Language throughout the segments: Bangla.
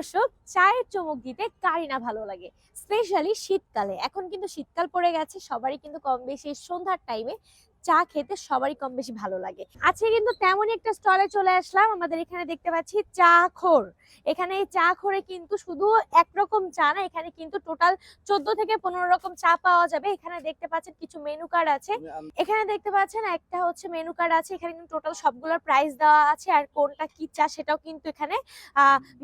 দর্শক, চায়ের চমক দিতে কারি না ভালো লাগে স্পেশালি শীতকালে। এখন কিন্তু শীতকাল পড়ে গেছে, সবারই কিন্তু কম বেশি সন্ধ্যার টাইমে চা খেতে সবারই কম বেশি ভালো লাগে। আজকে কিন্তু তেমনই একটা স্টলে চলে আসলাম। আমাদের এখানে দেখতে পাচ্ছি চা খোর এখানে এই চা খোরে কিন্তু শুধু একরকম চা না এখানে কিন্তু টোটাল চোদ্দ থেকে পনেরো রকম চা পাওয়া যাবে। এখানে দেখতে পাচ্ছেন কিছু মেনু কার্ড আছে। এখানে দেখতে পাচ্ছেন একটা হচ্ছে মেনু কার্ড আছে। এখানে কিন্তু টোটাল সবগুলোর প্রাইস দেওয়া আছে আর কোনটা কি চা সেটাও কিন্তু এখানে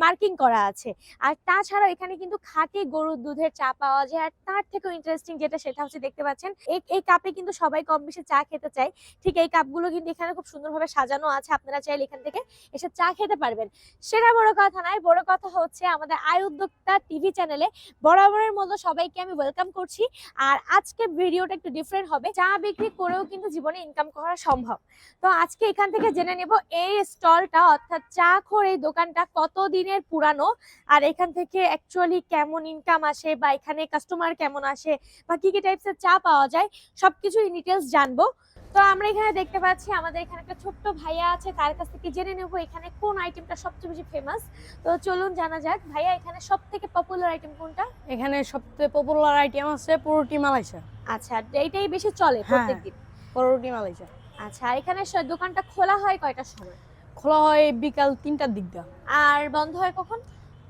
মার্কিং করা আছে। আর তাছাড়াও এখানে কিন্তু খাঁটি গরুর দুধের চা পাওয়া যায়। আর তার থেকেও ইন্টারেস্টিং যেটা সেটা হচ্ছে দেখতে পাচ্ছেন এই এই কাপে কিন্তু সবাই কম বেশি চা খেতে চাই। ঠিক এই কাপগুলো কিন্তু এখানে খুব সুন্দরভাবে সাজানো আছে। আপনারা চাইলে এখান থেকে এসে চা খেতে পারবেন। সেটা বড় কথা নয়, বড় কথা হচ্ছে আমাদের আয় উদ্যোক্তা টিভি চ্যানেলে বরাবরের মতো সবাইকে আমি ওয়েলকাম করছি। আর আজকে ভিডিওটা একটু ডিফারেন্ট হবে। চা বিক্রি করেও কিন্তু জীবনে ইনকাম করা সম্ভব। তো আজকে এখান থেকে জেনে নেব, এই স্টলটা অর্থাৎ চা খোর এই দোকানটা কত দিনের পুরানো? আর এখান থেকে অ্যাকচুয়ালি কেমন ইনকাম আসে বা এখানে কাস্টমার কেমন আসে বা কি কি টাইপসের চা পাওয়া যায়? সবকিছু ইন ডিটেলস জানব। তো আমরা এখানে দেখতে পাচ্ছি আমাদের এখানে একটা ছোট্ট ভাইয়া আছে তার কাছ থেকে জেনে নেব এখানে কোন আইটেমটা সবচেয়ে বেশি ফেমাস তো চলুন জানা যাক ভাইয়া এখানে সব থেকে পপুলার আইটেম কোনটা? এখানে সবচেয়ে পপুলার আইটেম আছে পরোটি মালাইসা আচ্ছা এইটাই বেশি চলে হ্যাঁ। প্রত্যেকদিন। পরোটি মালাইসা আচ্ছা এখানে দোকানটা খোলা হয় কয়টার সময়? খোলা হয় বিকাল তিনটার দিক দিয়ে আর বন্ধ হয় কখন?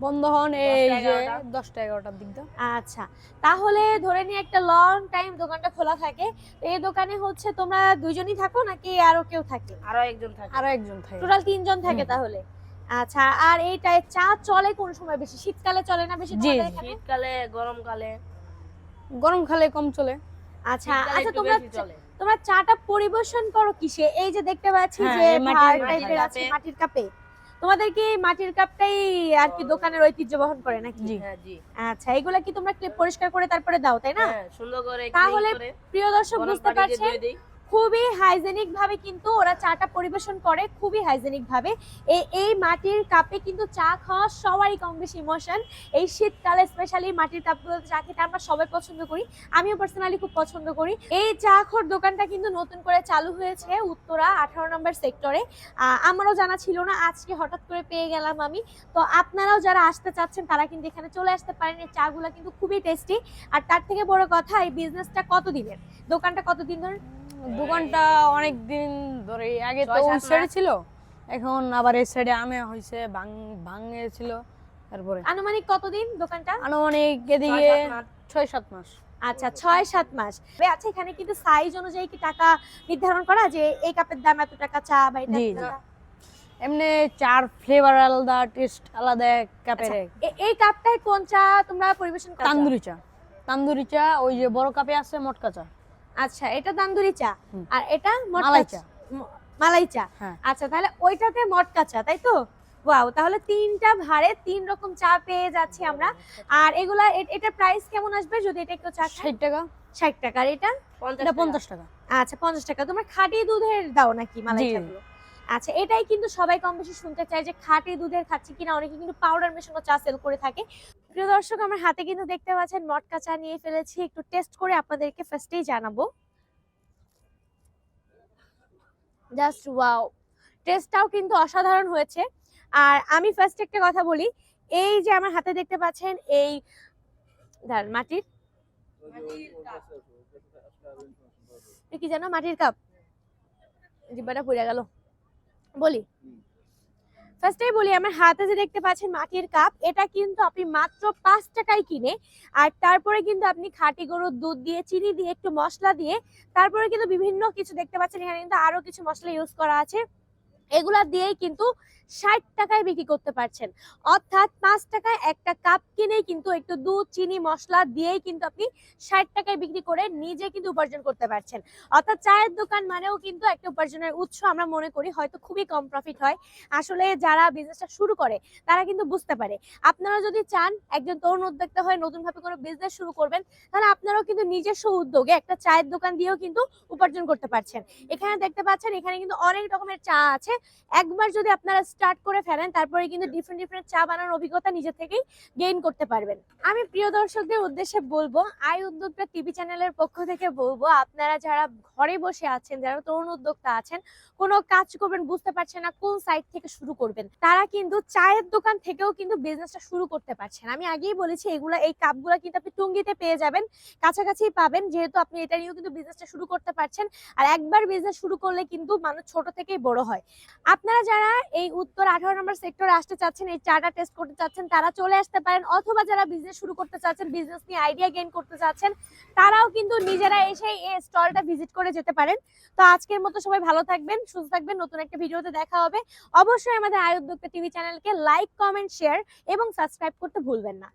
বন্ধ হন এই যে দশটা এগারোটার দিক আচ্ছা তাহলে ধরে নিয়ে একটা লং টাইম দোকানটা খোলা থাকে। এই দোকানে হচ্ছে তোমরা দুইজনই থাকো নাকি আরও কেউ থাকে? আরও একজন থাকে। আরও একজন থাকে। টোটাল তিনজন থাকে তাহলে? আচ্ছা আর এইটায় চা চলে কোন সময় বেশি? শীতকালে চলে না বেশি? শীতকালে গরমকালে। গরম খালে কম চলে। আচ্ছা আচ্ছা তোমরা চলে। তোমরা চাটা পরিবেশন করো কিসে? এই যে দেখতে পাচ্ছি হ্যাঁ, যে মাটির কাপে। তোমাদের কি মাটির কাপটাই আর কি দোকানের ঐতিহ্য বহন করে নাকি? জি। হ্যাঁ আচ্ছা এগুলা কি তোমরা ক্লিপ পরিষ্কার করে তারপরে দাও তাই না? হ্যাঁ সুন্দর করে তাহলে প্রিয় দর্শক বুঝতে পারছেন। খুবই হাইজেনিক ভাবে কিন্তু ওরা চাটা পরিবেশন করে, খুবই হাইজেনিক ভাবে। এই মাটির কাপে কিন্তু চা খাওয়া সবারই কম বেশি ইমোশন এই শীতকালে স্পেশালি মাটির কাপগুলোতে চা খেতে আমরা সবাই পছন্দ করি। আমিও পার্সোনালি খুব পছন্দ করি। এই চা খোর দোকানটা কিন্তু নতুন করে চালু হয়েছে উত্তরা আঠারো নম্বর সেক্টরে আমারও জানা ছিল না, আজকে হঠাৎ করে পেয়ে গেলাম আমি। তো আপনারাও যারা আসতে চাচ্ছেন, তারা কিন্তু এখানে চলে আসতে পারেন। এই চাগুলো কিন্তু খুবই টেস্টি আর তার থেকে বড় কথা, এই বিজনেসটা কতদিনের? দোকানটা কতদিন ধরে? দোকানটা অনেক দিন ধরে আগে তো ওই সাইডে ছিল এখন আবার এই সাইডে আমে হয়েছে ভাঙ ভাঙেছিল তারপরে। আনুমানিক কতদিন দোকানটা? আনুমানিক এদিকে ছয় সাত মাস। আচ্ছা ছয় সাত মাস আচ্ছা এখানে কিন্তু সাইজ অনুযায়ী কি টাকা নির্ধারণ করা? যে এই কাপের দাম এত টাকা চা বা এটা? এমনি চার ফ্লেভার আলাদা টেস্ট আলাদা কাপের আচ্ছা, এই কাপটায় কোন চা তোমরা পরিবেশন করো তান্দুরি চা। তান্দুরি চা ওই যে বড় কাপে আছে মটকা চা। আচ্ছা এটা তান্দুরি চা। আর এটা মটকা মালাই চা। মালাই চা। হ্যাঁ। আচ্ছা তাহলে ওইটাতে মটকা চা তাই তো? ওয়াও তাহলে তিনটা ভারে তিন রকম চা পেয়ে যাচ্ছি আমরা। আর এগুলা এটা প্রাইস কেমন আসবে যদি এটা একটু চা ষাট টাকা। ষাট টাকা। আর এটা? পঞ্চাশ টাকা। আচ্ছা পঞ্চাশ টাকা। তোমরা খাঁটি দুধের দাও নাকি মালাই। চাগুলো? আচ্ছা এটাই কিন্তু সবাই কম বেশি শুনতে চায় যে খাঁটি দুধের খাচ্ছি কিনা। অনেকে কিন্তু পাউডার মেশানো চা সেল করে থাকে। প্রিয় দর্শক, আমার হাতে কিন্তু দেখতে পাচ্ছেন মটকা চা নিয়ে ফেলেছি। একটু টেস্ট করে আপনাদেরকে ফার্স্টেই জানাব। জাস্ট ওয়াও টেস্টটাও কিন্তু অসাধারণ হয়েছে। আর আমি ফার্স্ট একটা কথা বলি, এই যে আমার হাতে দেখতে পাচ্ছেন এই, দাঁড়ান, মাটির। কি জানো মাটির কাপ? জিব্বাটা পুড়ে গেল। বলি। ফার্স্টেই বলি, আমার হাতে যে দেখতে পাচ্ছেন মাটির কাপ, এটা কিন্তু আপনি মাত্র পাঁচ টাকায় কিনে, আর তারপরে কিন্তু আপনি খাঁটি গরুর দুধ দিয়ে, চিনি দিয়ে, একটু মশলা দিয়ে, তারপরে কিন্তু বিভিন্ন কিছু দেখতে পাচ্ছেন, এখানে কিন্তু আরও কিছু মশলা ইউজ করা আছে। এগুলা দিয়েই কিন্তু ষাট টাকায় বিক্রি করতে পারছেন। অর্থাৎ পাঁচ টাকায় একটা কাপ কিনেই কিন্তু একটু দুধ, চিনি, মশলা দিয়েই কিন্তু আপনি ষাট টাকায় বিক্রি করে নিজে কিন্তু উপার্জন করতে পারছেন। অর্থাৎ চায়ের দোকান মানেও কিন্তু একটা উপার্জনের উৎস আমরা মনে করি, হয়তো খুবই কম প্রফিট হয়। আসলে যারা বিজনেসটা শুরু করে, তারা কিন্তু বুঝতে পারে। আপনারা যদি চান একজন তরুণ উদ্যোক্তা হয়ে নতুন ভাবে কোনো বিজনেস শুরু করবেন, তাহলে আপনারাও কিন্তু নিজস্ব উদ্যোগে একটা চায়ের দোকান দিয়েও কিন্তু উপার্জন করতে পারছেন। এখানে দেখতে পাচ্ছেন, এখানে কিন্তু অনেক রকমের চা আছে। একবার যদি আপনারা স্টার্ট করে ফেলেন তারপরে কিন্তু ডিফারেন্ট ডিফারেন্ট চা বানানোর অভিজ্ঞতা নিজে থেকেই গেইন করতে পারবেন। আমি প্রিয় দর্শকদের উদ্দেশ্যে বলব আই উদ্যোক্তা টিভি চ্যানেলের পক্ষ থেকে বলব আপনারা যারা ঘরে বসে আছেন যারা তরুণ উদ্যোক্তা আছেন কোনো কাজ করবেন বুঝতে পারছেন না কোন সাইড থেকে শুরু করবেন তারা কিন্তু চায়ের দোকান থেকেও কিন্তু বিজনেসটা শুরু করতে পারছেন। আমি আগেই বলেছি এগুলা এই কাপগুলা কিন্তু আপনি টুঙ্গিতে পেয়ে যাবেন কাছাকাছি পাবেন যেহেতু আপনি এটা নিয়েও কিন্তু বিজনেসটা শুরু করতে পারছেন। আর একবার বিজনেস শুরু করলে কিন্তু মানুষ ছোট থেকেই বড় হয়। আপনারা যারা এই উত্তর আঠারো নম্বর সেক্টরে আসতে চাচ্ছেন, এই চাটা টেস্ট করতে চাচ্ছেন, তারা চলে আসতে পারেন। অথবা যারা বিজনেস শুরু করতে চাচ্ছেন বিজনেস নিয়ে আইডিয়া গেইন করতে চাচ্ছেন, তারাও কিন্তু নিজেরা এসে এই স্টলটা ভিজিট করে যেতে পারেন। তো আজকের মতো সবাই ভালো থাকবেন, সুস্থ থাকবেন। নতুন একটা ভিডিওতে দেখা হবে। অবশ্যই আমাদের আয় উদ্যোক্তা টিভি চ্যানেলকে লাইক কমেন্ট শেয়ার এবং সাবস্ক্রাইব করতে ভুলবেন না।